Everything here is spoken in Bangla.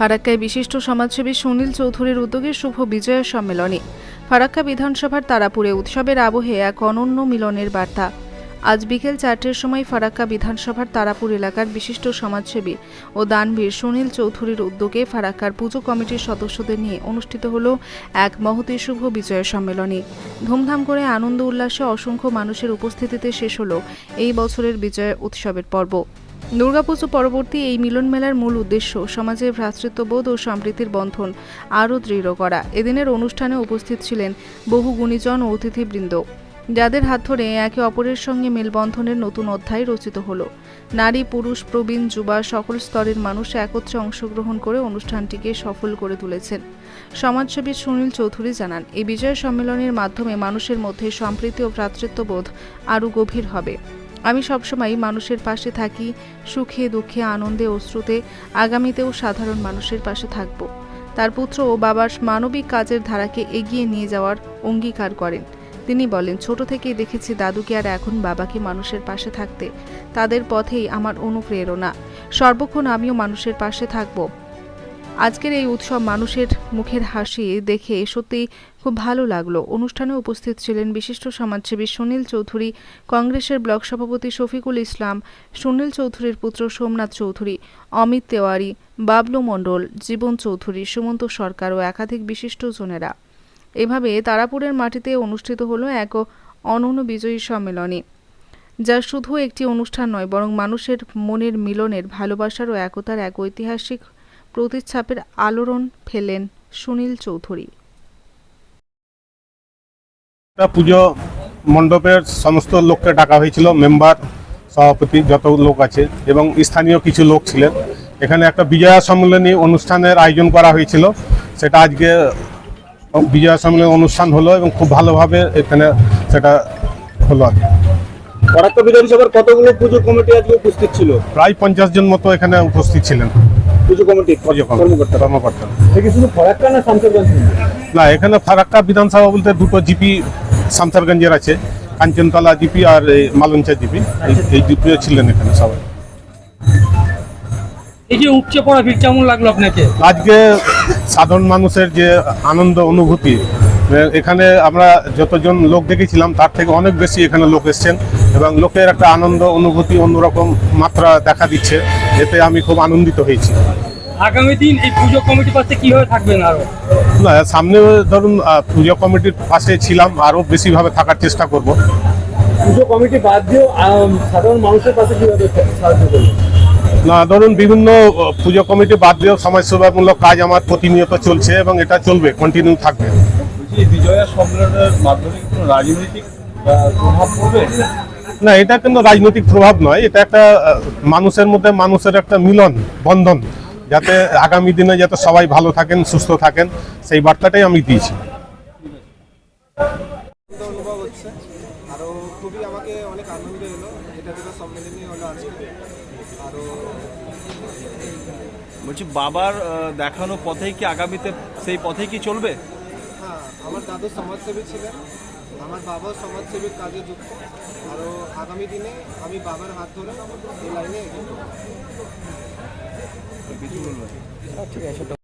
ফারাক্কায় বিশিষ্ট সমাজসেবী সুনীল চৌধুরীর উদ্যোগে শুভ বিজয়া সম্মেলনী। ফারাক্কা বিধানসভার তারাপুরে উৎসবের আবহে এক অনন্য মিলনের বার্তা। আজ বিকেল চারটের সময় ফারাক্কা বিধানসভার তারাপুর এলাকার বিশিষ্ট সমাজসেবী ও দানবীর সুনীল চৌধুরীর উদ্যোগে ফারাক্কার পুজো কমিটির সদস্যদের নিয়ে অনুষ্ঠিত হল এক মহতী শুভ বিজয় সম্মেলনী। ধুমধাম করে আনন্দ উল্লাসে অসংখ্য মানুষের উপস্থিতিতে শেষ হল এই বছরের বিজয় উৎসবের পর্ব। দুর্গাপুজো পরবর্তী এই মিলন মেলার মূল উদ্দেশ্য সমাজের ভ্রাতৃত্ববোধ ও সম্প্রীতির বন্ধন আরও দৃঢ় করা। এদিনের অনুষ্ঠানে উপস্থিত ছিলেন বহু গুণীজন ও অতিথিবৃন্দ। যাদের হাত ধরে একে অপরের সঙ্গে মেলবন্ধনের নতুন অধ্যায় রচিত হলো। নারী, পুরুষ, প্রবীণ, যুবা সকল স্তরের মানুষ একত্রে অংশগ্রহণ করে অনুষ্ঠানটিকে সফল করে তুলেছেন। সমাজসেবী সুনীল চৌধুরী জানান এই বিজয় সম্মেলনের মাধ্যমে মানুষের মধ্যে সম্প্রীতি ও ভ্রাতৃত্ববোধ আরও গভীর হবে। আমি সবসময় মানুষের পাশে থাকি, সুখে, দুঃখে, আনন্দে অশ্রুতে। আগামীতেও সাধারণ মানুষের পাশে থাকব। তার পুত্র ও বাবার মানবিক কাজের ধারাকে এগিয়ে নিয়ে যাওয়ার অঙ্গীকার করেন। তিনি বলেন, ছোট থেকেই দেখেছি দাদুকে আর এখন বাবাকে মানুষের পাশে থাকতে। তাদের পথেই আমার অনুপ্রেরণা। সর্বক্ষণ আমিও মানুষের পাশে থাকব। আজকের এই উৎসব মানুষের মুখের হাসি দেখে সত্যিই খুব ভালো লাগল। অনুষ্ঠানে উপস্থিত ছিলেন বিশিষ্ট সমাজসেবী সুনীল চৌধুরী, কংগ্রেসের ব্লক সভাপতি শফিকুল ইসলাম, সুনীল চৌধুরীর পুত্র সোমনাথ চৌধুরী, অমিত তেওয়ারি, বাবলু মণ্ডল, জীবন চৌধুরী, সুমন্ত সরকার ও একাধিক বিশিষ্ট জনেরা। এভাবে তারাপুরের মাটিতে অনুষ্ঠিত হলো এক অনন্য বিজয়ী সম্মেলনী, যা শুধু একটি অনুষ্ঠান নয়, বরং মানুষের মনের মিলনের, ভালোবাসার ও একতার এক ঐতিহাসিক প্রতিচ্ছাপের আলোড়ন ফেলেন সুনীল চৌধুরী। একটা পুজো মণ্ডপের সমস্ত লোককে ডাকা হয়েছিল মেম্বার সভাপতি যত লোক আছে এবং স্থানীয় কিছু লোক ছিলেন। এখানে একটা বিজয়া সম্মেলনী অনুষ্ঠানের আয়োজন করা হয়েছিল। সেটা আজকে বিজয়া সম্মেলনী অনুষ্ঠান হলো এবং খুব ভালোভাবে এখানে সেটা হলো আর কি। বিধানসভার কতগুলো পুজো কমিটি আজকে উপস্থিত ছিল? প্রায় পঞ্চাশ জন মতো এখানে উপস্থিত ছিলেন। পুজো কমিটি কর্মকর্তা। কর্মকর্তা। শুধু ফরাক্কা না শামসারগঞ্জ? না এখানে ফারাক্কা বিধানসভা বলতে দুটো জিপি শামসারগঞ্জের আছে কাঞ্চনতলা জিপি আর মালঞ্চা জিপি। এই- জিপিও ছিলেন এখানে সবাই। এই যে উপচে পড়া ভিড় কেমন লাগল আপনাকে? আজকে সাধারণ মানুষের যে আনন্দ অনুভূতি এখানে আমরা যতজন লোক দেখেছিলাম তার থেকে অনেক বেশি এখানে লোক এসছেন এবং লোকের একটা আনন্দ অনুভূতি অন্যরকম মাত্রা দেখা দিচ্ছে। এতে আমি খুব আনন্দিত হয়েছি। আগামী দিন এই পুজো কমিটির পাশে কীভাবে থাকবেন আরও? না সামনে ধরুন পুজো কমিটির পাশে ছিলাম আরও বেশিভাবে থাকার চেষ্টা করব। পুজো কমিটি বাদ দিয়েও সাধারণ মানুষের পাশে কীভাবে সাহায্য করবে না ধরুন বিভিন্ন পুজো কমিটি বাদ দিয়েও সমাজসেবামূলক কাজ আমার প্রতিনিয়ত চলছে এবং এটা চলবে কন্টিনিউ থাকবে। এই সম্মেলনের মাধ্যমে কোনো রাজনৈতিক প্রভাব পড়বে? না এটা কিন্তু রাজনৈতিক প্রভাব নয় এটা একটা মানুষের মধ্যে মানুষের একটা মিলন বন্ধন যাতে আগামী দিনে যাতে সবাই ভালো থাকেন সুস্থ থাকেন সেই বার্তাটাই আমি দিয়েছি। আনন্দ অনুভব হচ্ছে আরও খুবই আমাকে অনেক আনন্দ এলো এটা যেটা সম্মেলনী হলো আজকে। আরও বলছি বাবার দেখানো পথেই কি আগামীতে সেই পথেই কি চলবে? আমার দাদু সমাজসেবী ছিলেন, আমার বাবাও সমাজসেবীর কাজে যুক্ত। আরও আগামী দিনে আমি বাবার হাত ধরে এই লাইনে এগিয়ে আছে কিছু বলবেন